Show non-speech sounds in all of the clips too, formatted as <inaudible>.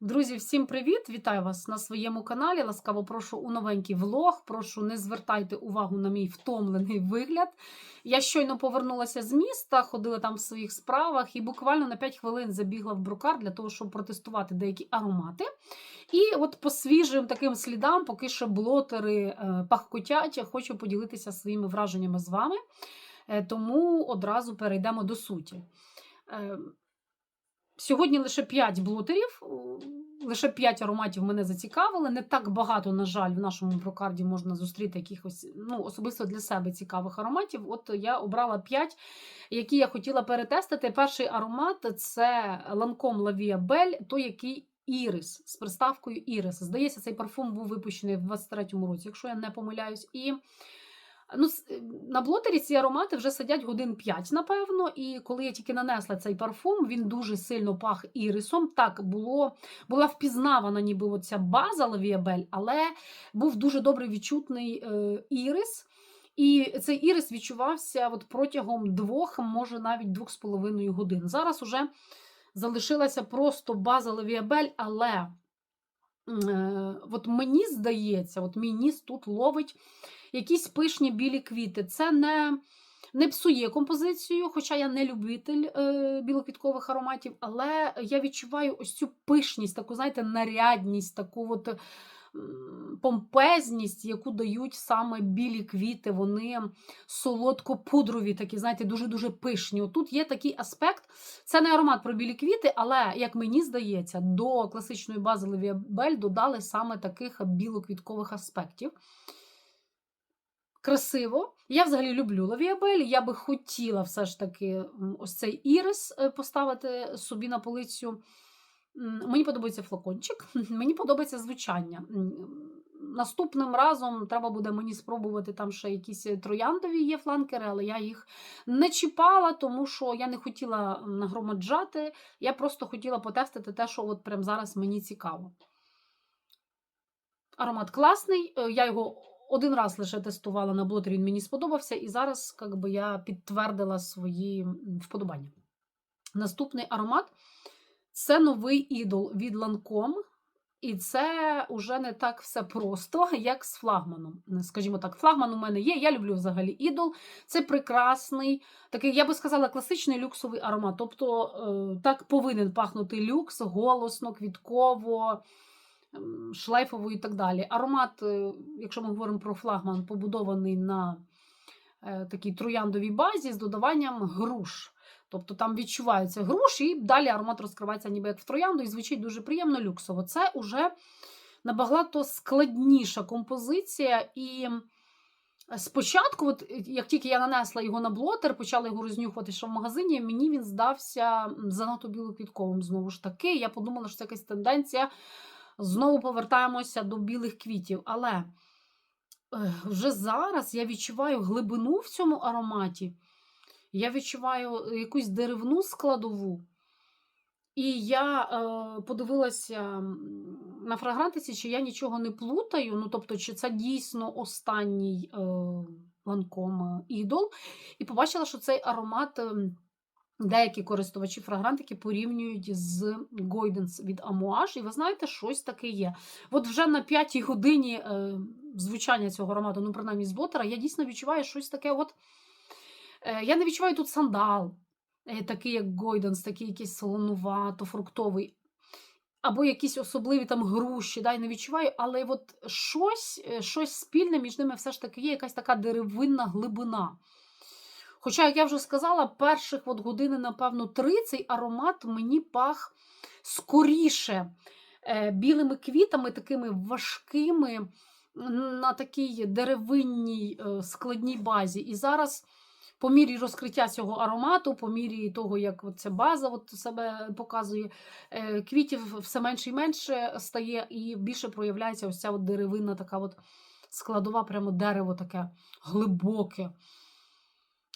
Друзі, всім привіт! Вітаю вас на своєму каналі. Ласкаво прошу у новенький влог. Прошу не звертайте увагу на мій втомлений вигляд. Я щойно повернулася з міста, ходила там в своїх справах і буквально на 5 хвилин забігла в брукар для того, щоб протестувати деякі аромати. І от по свіжим таким слідам, поки що блотери е, пахкотять, я хочу поділитися своїми враженнями з вами. Е, Тому одразу перейдемо до суті. Е, Сьогодні лише 5 блотерів, лише 5 ароматів мене зацікавили. Не так багато, на жаль, в нашому брокарді можна зустріти якихось ну, особисто для себе цікавих ароматів. От я обрала 5, які я хотіла перетестити. Перший аромат це Lancome La Vie Belle, той, який Ірис з приставкою Ірис. Здається, цей парфум був випущений в 23-му році, якщо я не помиляюсь. І Ну, е, на блотері ці аромати вже сидять годин 5, напевно. І коли я тільки нанесла цей парфум, він дуже сильно пах ірисом. Так, було, була впізнавана ніби оця база Лавіабель, але був дуже добре відчутний е, ірис. І цей ірис відчувався от протягом двох, може навіть двох з половиною годин. Зараз уже залишилася просто база Лавіабель, але е, от мені здається, от мій ніс тут ловить якісь пишні білі квіти. Це не, не псує композицію, хоча я не любитель е, білоквіткових ароматів, але я відчуваю ось цю пишність, таку, знаєте, нарядність, таку от. Помпезність, яку дають саме білі квіти, вони солодко-пудрові, такі, знаєте, дуже-дуже пишні. Отут є такий аспект. Це не аромат про білі квіти, але, як мені здається, до класичної бази Левіабель додали саме таких білоквіткових аспектів красиво. Я взагалі люблю лавіабель. Я би хотіла все ж таки ось цей ірис е, поставити собі на полицю. Мені подобається флакончик, <laughs> мені подобається звучання. Наступним разом треба буде мені спробувати там ще якісь трояндові є фланкери, але я їх не чіпала, тому що я не хотіла нагромаджати. Я просто хотіла потестити те, що от прямо зараз мені цікаво. Аромат класний. е, Я його один раз лише тестувала на блотері, він мені сподобався, і зараз как би, я підтвердила свої вподобання. Наступний аромат це новий ідол від Lancome. І це вже не так все просто, <laughs> як з флагманом. Скажімо так, флагман у мене є. Я люблю взагалі ідол. Це прекрасний, такий, я би сказала, класичний люксовий аромат. Тобто е, так повинен пахнути люкс, голосно, квітково, шлейфово і так далі. Аромат, е, якщо ми говоримо про флагман, побудований на е, такій трояндовій базі з додаванням груш. Тобто там відчуваються груші, і далі аромат розкривається ніби як в троянду, і звучить дуже приємно люксово. Це вже набагато складніша композиція. І спочатку, от, як тільки я нанесла його на блотер, почала його рознюхувати ще в магазині, мені він здався занадто білоквітковим. Знову ж таки, я подумала, що це якась тенденція. Знову повертаємося до білих квітів. Але е, вже зараз я відчуваю глибину в цьому ароматі. Я відчуваю якусь деревну складову. І я е, подивилася на фрагрантиці, чи я нічого не плутаю. Ну, тобто, чи це дійсно останній е, ланком ідол. І побачила, що цей аромат ем, деякі користувачі фрагрантики порівнюють з Гойденс від Amouage. І ви знаєте, щось таке є. От вже на п'ятій годині е, звучання цього аромату, ну, принаймні з блотера, я дійсно відчуваю щось таке. от Е, Я не відчуваю тут сандал, е, такий як Гойденс, такий якийсь солонувато-фруктовий. Або якісь особливі там груші, да, я не відчуваю, але от щось, е, щось спільне між ними все ж таки є, якась така деревинна глибина. Хоча, як я вже сказала, перших от години, напевно, три цей аромат мені пах скоріше е, білими квітами, такими важкими, на такій деревинній е, складній базі. І зараз по мірі розкриття цього аромату, по мірі того, як ця база от себе показує, е, квітів все менше і менше стає, і більше проявляється ось ця от деревинна така от складова, прямо дерево таке глибоке.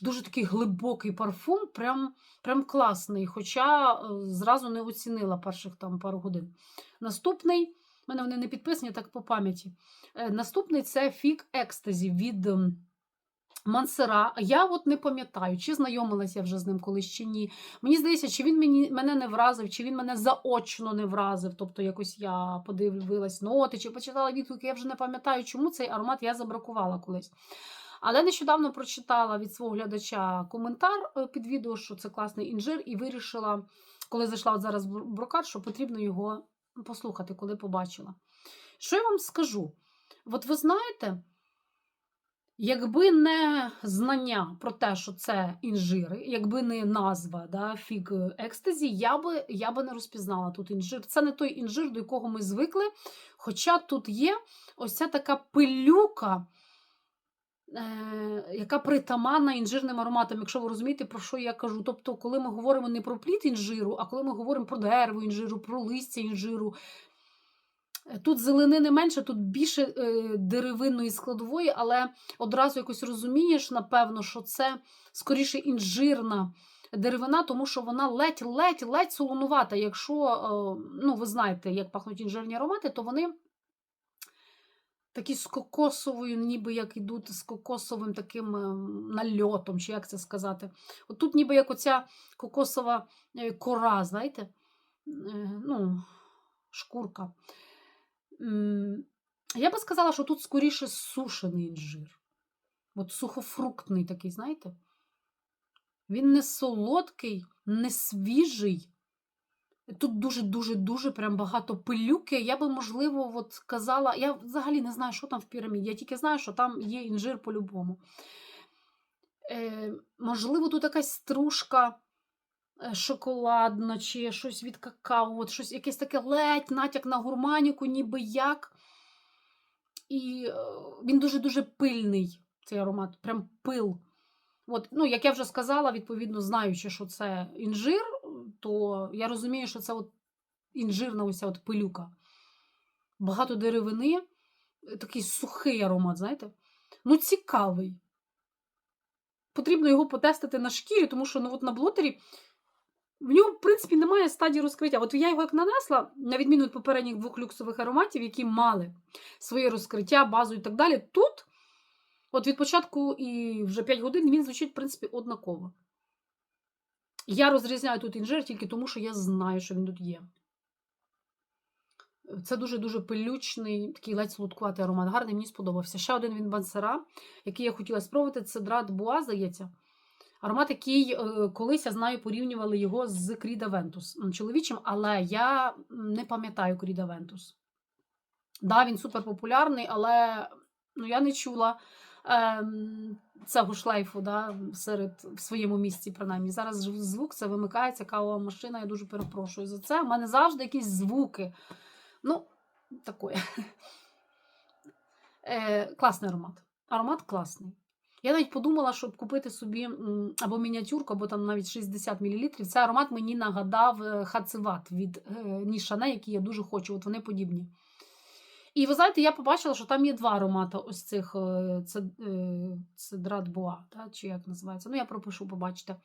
Дуже такий глибокий парфум, прям, прям класний. Хоча е, зразу не оцінила перших там пару годин. Наступний, в мене вони не підписані, так по пам'яті. Е, Наступний це Фік Екстазі від Мансера. Я от не пам'ятаю, чи знайомилася я вже з ним колись чи ні. Мені здається, чи він мені, мене не вразив, чи він мене заочно не вразив. Тобто якось я подивилась ноти, чи почитала відгуки. Я вже не пам'ятаю, чому цей аромат я забракувала колись. Але нещодавно прочитала від свого глядача коментар е, під відео, що це класний інжир, і вирішила, коли зайшла от зараз в брокар, що потрібно його послухати, коли побачила. Що я вам скажу? От ви знаєте. Якби не знання про те, що це інжири, якби не назва да, фіг екстазі, я би я би не розпізнала тут інжир. Це не той інжир, до якого ми звикли. Хоча тут є ось ця така пилюка, е, яка притаманна інжирним ароматам, якщо ви розумієте, про що я кажу. Тобто, коли ми говоримо не про плід інжиру, а коли ми говоримо про дерево інжиру, про листя інжиру. Е, Тут зеленини менше, тут більше е, деревинної складової, але одразу якось розумієш, напевно, що це скоріше інжирна деревина, тому що вона ледь-ледь ледь солонувата. Якщо е, ну, ви знаєте, як пахнуть інжирні аромати, то вони такі з кокосовою, ніби як йдуть з кокосовим таким е, нальотом, чи як це сказати. От тут ніби як оця кокосова е, кора, знаєте, е, ну, шкурка. Я би сказала, що тут скоріше сушений інжир. От сухофруктний такий, знаєте? Він не солодкий, не свіжий. Тут дуже-дуже-дуже прям багато пилюки. Я би, можливо, от казала, я взагалі не знаю, що там в піраміді. Я тільки знаю, що там є інжир по-любому. Е, можливо, тут якась стружка е, шоколадна, чи щось від какао, от щось якесь таке ледь, натяк на гурманіку, ніби як. І е, він дуже-дуже пильний, цей аромат, прям пил. От, ну, як я вже сказала, відповідно, знаючи, що це інжир, то я розумію, що це от інжирна ось от пилюка. Багато деревини, е, такий сухий аромат, знаєте? Ну, цікавий. Потрібно його потестити на шкірі, тому що ну, от на блотері в нього, в принципі, немає стадії розкриття. От я його як нанесла, на відміну від попередніх двох люксових ароматів, які мали своє розкриття, базу і так далі. Тут, от від початку і вже 5 годин, він звучить, в принципі, однаково. Я розрізняю тут інжир тільки тому, що я знаю, що він тут є. Це дуже-дуже пилючний, такий ледь солодкуватий аромат. Гарний, мені сподобався. Ще один він бансера, який я хотіла спробувати, це драт Буа, здається. Аромат, який е, колись я знаю, порівнювали його з Кріда Вентус чоловічим, але я не пам'ятаю Кріда Вентус. Да, він супер популярний, але ну, я не чула цього шлейфу да, серед в своєму місці, принаймні. Зараз звук це вимикається, кавова машина. Я дуже перепрошую за це. У мене завжди якісь звуки. Ну, такое. <laughs> Е, Класний аромат. Аромат класний. Я навіть подумала, щоб купити собі або мініатюрку, або там навіть 60 мл. Цей аромат мені нагадав хацеват від е, Нішане, який я дуже хочу. От вони подібні. І ви знаєте, я побачила, що там є два аромати ось цих це, це драт Буа, чи як називається. Ну, я пропишу, побачите.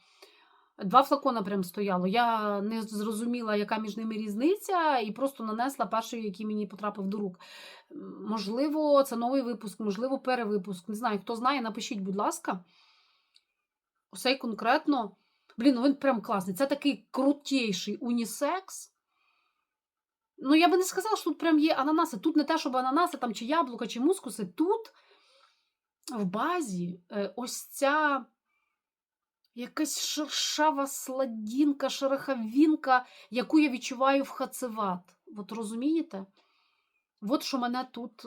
Два флакона прям стояло. Я не зрозуміла, яка між ними різниця, і просто нанесла перший, який мені потрапив до рук. Можливо, це новий випуск, можливо, перевипуск. Не знаю, хто знає, напишіть, будь ласка. Оцей конкретно. Блін, ну він прям класний. Це такий крутіший унісекс. Ну, я би не сказала, що тут прям є ананаси. Тут не те, щоб ананаси там, чи яблука, чи мускуси. Тут в базі е, ось ця якась шершава сладінка, шерохавінка, яку я відчуваю в хацеват. От розумієте? От що мене тут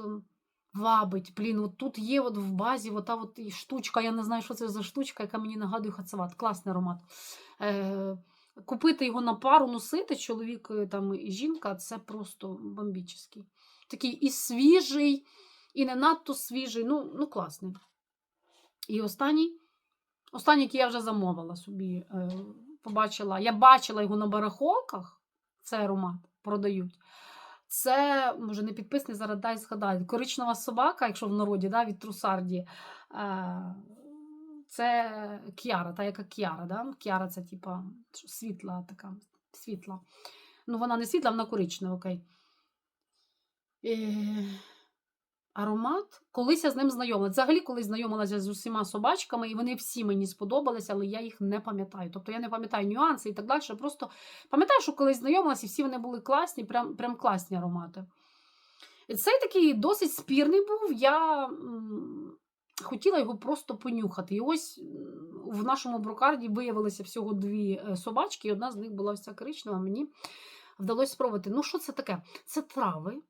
вабить. Блін, от тут є от в базі ота от штучка, я не знаю, що це за штучка, яка мені нагадує хацеват. Класний аромат. Е, Купити його на пару, носити, чоловік там, і жінка це просто бомбічний. Такий і свіжий, і не надто свіжий. Ну, ну класний. І останній. Останній, який я вже замовила собі, е, побачила. Я бачила його на барахолках, цей аромат продають. Це, може, не підписаний, зараз дай згадати. Коричнева собака, якщо в народі, да, від Трусарді. Е, це к'яра, та яка к'яра. Да? К'яра це типа світла така. світла. Ну, вона не світла, вона коричнева, окей. аромат. Колись я з ним знайомилася. Взагалі, колись знайомилася з усіма собачками, і вони всі мені сподобалися, але я їх не пам'ятаю. Тобто я не пам'ятаю нюанси і так далі. Просто пам'ятаю, що колись знайомилася, і всі вони були класні, прям, прям класні аромати. І Цей такий досить спірний був. Я хотіла його просто понюхати. І ось в нашому брокарді виявилося всього дві е, собачки, і одна з них була вся коричнева. Мені вдалося спробувати. Ну, що це таке? Це трави.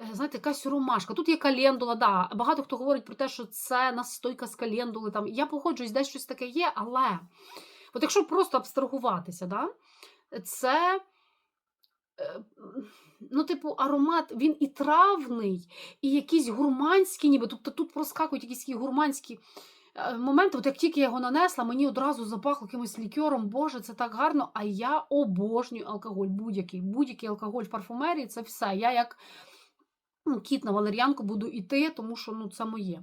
Е, Знаєте, якась ромашка. Тут є календула, да. Багато хто говорить про те, що це настойка з календули. Там. Я погоджуюсь, десь щось таке є, але от якщо просто абстрагуватися, да, це, е, ну, типу, аромат, він і травний, і якийсь гурманський, ніби. Тобто тут проскакують якісь гурманські е, моменти. От як тільки я його нанесла, мені одразу запахло якимось лікером. Боже, це так гарно. А я обожнюю алкоголь. Будь-який. Будь-який алкоголь в парфумерії це все. Я як ну, кіт на валер'янку буду йти, тому що ну, це моє.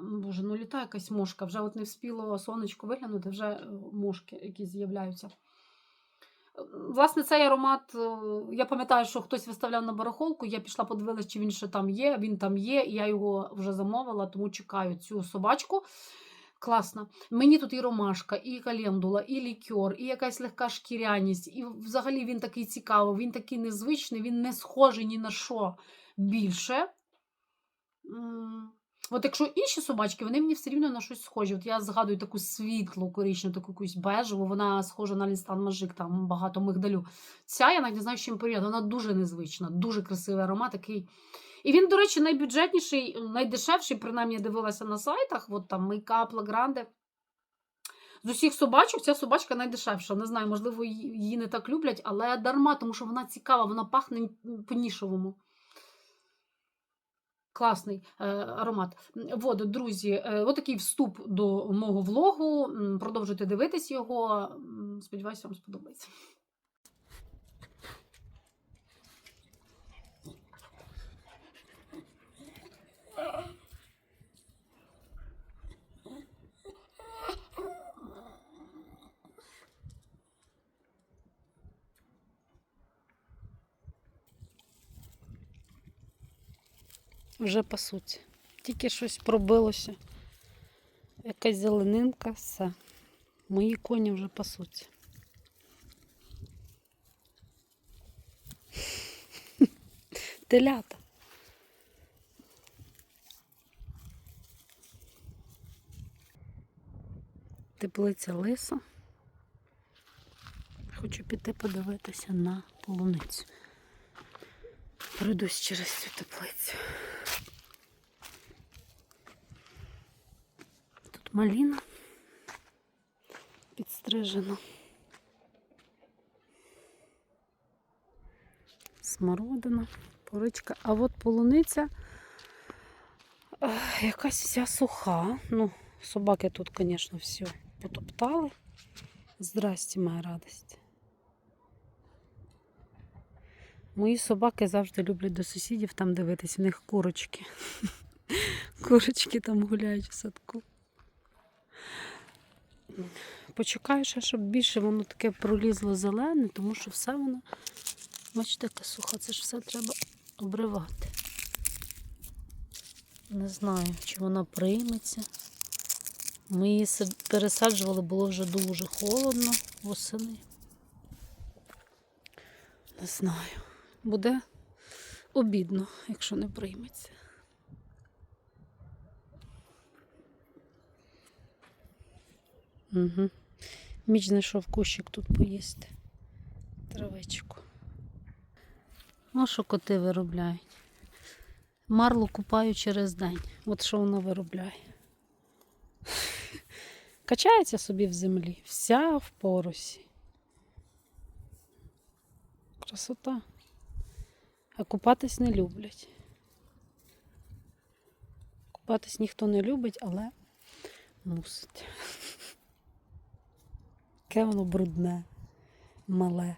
Боже, ну літає якась мошка. Вже от не вспіло сонечко виглянути, вже е, мошки якісь з'являються. Власне, цей аромат, е, я пам'ятаю, що хтось виставляв на барахолку. Я пішла подивилась, чи він ще там є. Він там є, і я його вже замовила, тому чекаю цю собачку. Класно. Мені тут і ромашка, і календула, і лікер, і якась легка шкіряність. І взагалі він такий цікавий, він такий незвичний, він не схожий ні на що більше. От якщо інші собачки, вони мені все рівно на щось схожі. От я згадую таку світлу коричневу, таку якусь бежеву, вона схожа на лістан мажик, там багато мигдалю. Ця я навіть не знаю, з чим порівняти. Вона дуже незвична, дуже красивий аромат такий. І він, до речі, найбюджетніший, найдешевший, принаймні я дивилася на сайтах, от там La Grande. З усіх собачок ця собачка найдешевша. Не знаю, можливо, її не так люблять, але дарма, тому що вона цікава, вона пахне по-нішовому. Класний е, аромат. М, От, друзі, е, отакий вступ до мого влогу. Продовжуйте дивитись його. Сподіваюся, вам сподобається. Вже пасуться. Тільки щось пробилося. Якась зеленинка, все. Мої коні вже пасуться. <laughs> Телята. Теплиця лиса. Хочу піти подивитися на полуницю. Пройдусь через цю теплицю. Маліна підстрижена. Смородина, поричка. А от полуниця якась вся суха. Ну, собаки тут, звісно, все потоптали. Здрасте, моя радость. Мої собаки завжди люблять до сусідів там дивитись, в них курочки. <laughs> Курочки там гуляють в садку. Почекаю ще, щоб більше воно таке пролізло зелене, тому що все воно, бачите, яке суха, це ж все треба обривати. Не знаю, чи вона прийметься. Ми її пересаджували, було вже дуже холодно восени. Не знаю. Буде обідно, якщо не прийметься. Угу. Міч знайшов кущик тут поїсти. Травичку. Ну, що коти виробляють? Марлу купаю через день. От що вона виробляє. <laughs> Качається собі в землі, вся в поросі. Красота. А купатись не люблять. Купатись ніхто не любить, але мусить. <laughs> Яке воно брудне, мале.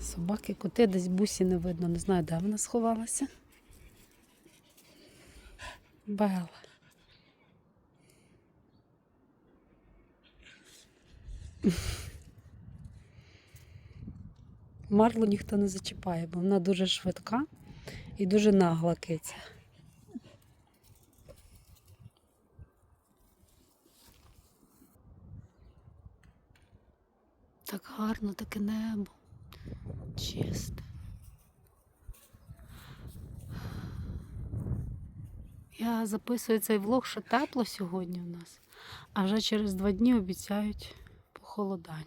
Собаки, коти десь бусі не видно, не знаю, де вона сховалася. Бела. Марлу ніхто не зачіпає, бо вона дуже швидка і дуже нагла киця. Так гарно, таке небо. Чисте. Я записую цей влог, що тепло сьогодні у нас, а вже через два дні обіцяють похолодання.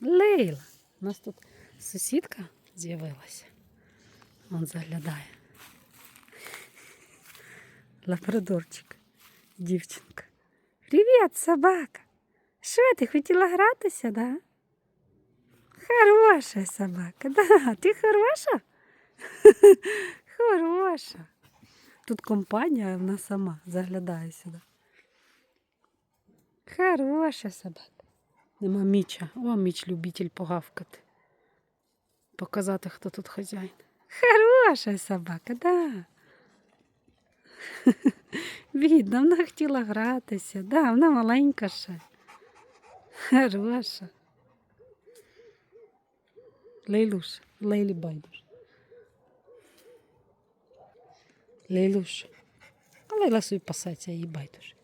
Лейла, у нас тут сусідка з'явилася. Он заглядає. Лабрадорчик, дівчинка. Привіт, собака. Що ти хотіла гратися, да? Хороша собака, да, ти хороша? <laughs> Хороша. Тут компанія, вона сама заглядає сюди. Хороша собака. Нема Міча. О, Міч любитель погавкати. Показати, хто тут хазяїн. Хороша собака, да. <laughs> Видно, вона хотіла гратися. Да, вона маленька ще. Хороша. Лейлуша, Лейлі байдуже. Лейлуша. А Лейла собі пасеться, їй байдуже.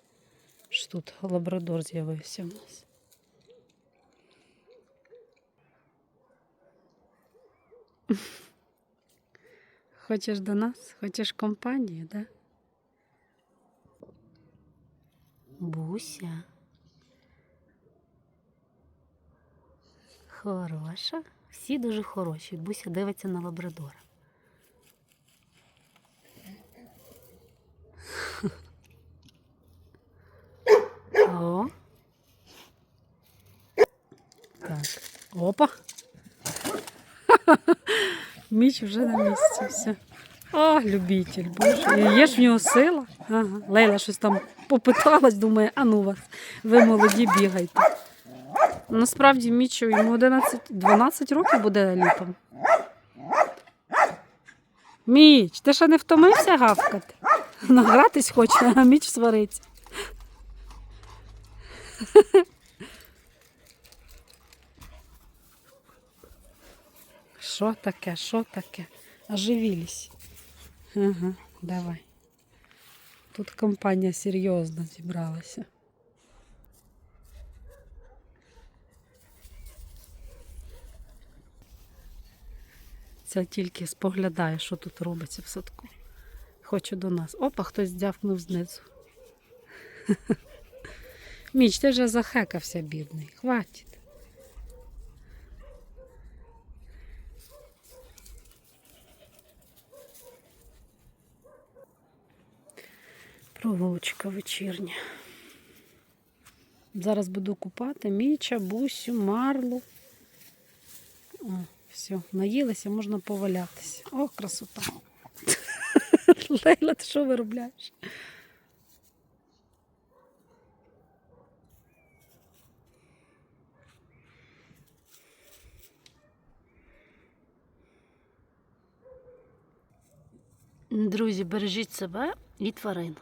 Що тут лабрадор з'явився у нас. Хочеш до нас? Хочеш компанію, да? Буся. Хороша. Всі дуже хороші. Буся дивиться на лабрадора. О. Так. Опа. <laughs> Міч вже на місці. Все. О, любитель, боже. Є ж в нього сила. Ага. Лейла щось там попиталась, думає, а ну вас, ви молоді бігайте. Насправді Мічу йому 11, 12 років буде літом. Міч, ти ще не втомився гавкати? Награтись хоче, а міч свариться. <laughs> Що таке, що таке? Оживились. Ага, давай. Тут компанія серйозно зібралася. Це тільки споглядає, що тут робиться в садку. Хоче до нас. Опа, хтось дявкнув знизу. <laughs> Міч, ти вже захекався, бідний. Хватить. Прогулочка вечірня. Зараз буду купати Міча, Бусю, Марлу. О, все, наїлися, можна повалятися. О, красота. <laughs> Лейла, ти що виробляєш? Друзі, бережіть себе і тварин.